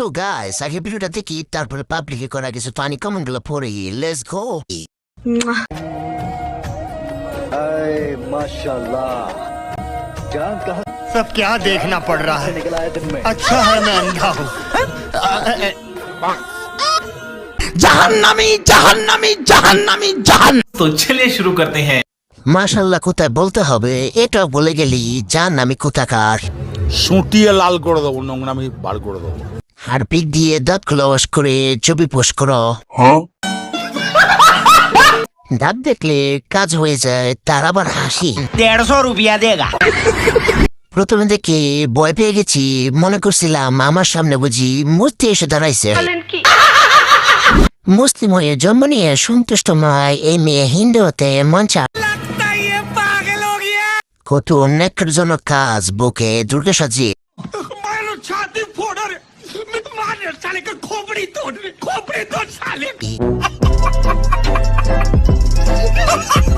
তো গাইস আগে ভিডিওটা দেখি তারপরে পাবলিকে করা কিছু ফানি কমেন্ট গুলো পড়ি লেটস গো अरे माशाल्लाह जान कहाँ सब क्या देखना पड़ रहा से है निकला है दिन में अच्छा है मैं अंधा हूँ জাহান্নামি জাহান্নামি জাহান্নামি জাহান तो चलिए शुरू करते हैं মাশাল্লাহ কোথায় বলতে হবে এটা বলে গেলি জাহান্নামি কোথাকার সুটিয়ে লাল করে দেবো নোংরামি বার করে দেবো হারপিক দিয়ে দাঁত ক্লোজ করে ছবি পোস্ট করো। হ্যাঁ? দাঁত দেখলে কাজ হয়ে যায় তার আবার হাসি। দেড়শো রুপিয়া দেগা। প্রথমে দেখে ভয় পেয়ে গেছি মনে করছিলাম আমার সামনে বুঝি মূর্তি এসে দাঁড়াইছে। মুসলিম হয়ে জন্ম নিয়ে সন্তুষ্ট মায় এই মেয়ে হিন্দু হতে মঞ্চা কত অনেকের জন্য কাজ বুকে দুর্গে সাজিয়ে साले का खोपड़ी तोड़ खोपड़ी तोड़ साले